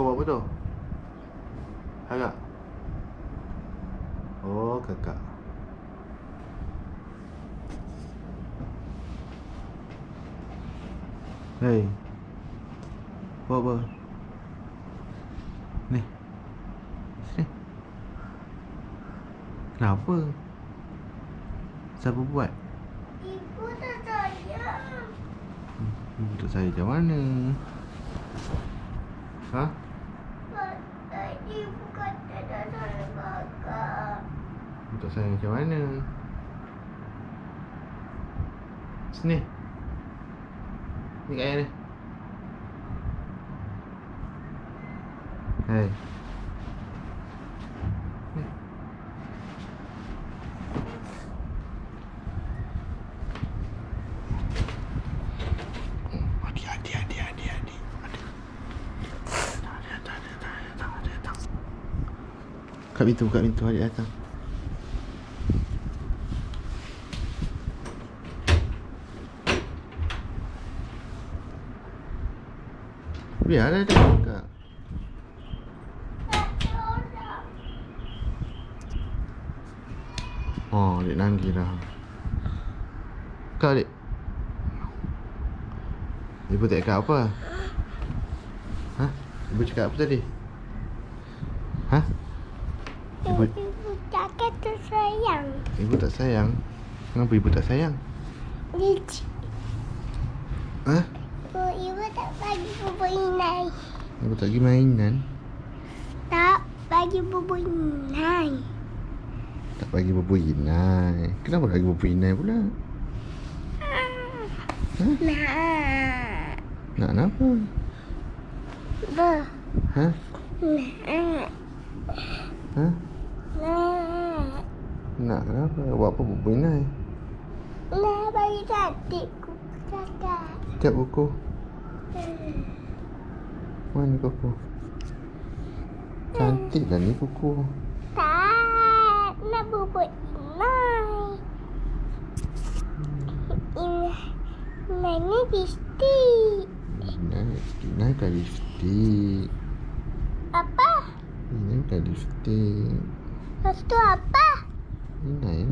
Kau buat apa tu? Kakak? Oh, kakak. Hei. Buat apa? Ni. Sini. Kenapa? Siapa buat? Ibu tak sayang. Untuk saya macam mana? Ha? Ibu kata tak sayang kakak. Untuk saya macam mana? Sini. Ni kat ayah ni. Ni. Buka pintu, buka pintu, adik datang. Biarlah dia buka. Ada. Oh, adik nanggi dah. Kau adik. Ibu tak cakap apa? Ha? Ibu cakap apa tadi? Ha? Ibu, Ibu, ibu tak sayang. ibu tak sayang? Kenapa ibu tak sayang? Licik. Ha? Ibu, ibu tak bagi inai. Ibu tak pergi mainan? Tak bagi inai. Tak bagi bubur inai. Kenapa tak bagi inai pula? Ha? Nak. Nak kenapa? Be. Ha? Nak. Ha? Nak. Nak kenapa? Buat apa bubur inai? Nak bagi cantik ku cakap. Sekejap kuku. Mana kuku? Cantik lah ni kuku. Tak. Nak bubur inai. Inai. Inai ni lipstick. Inai, inai bukan lipstick. Apa? Inai bukan lipstick. Lepas tu apa? Inai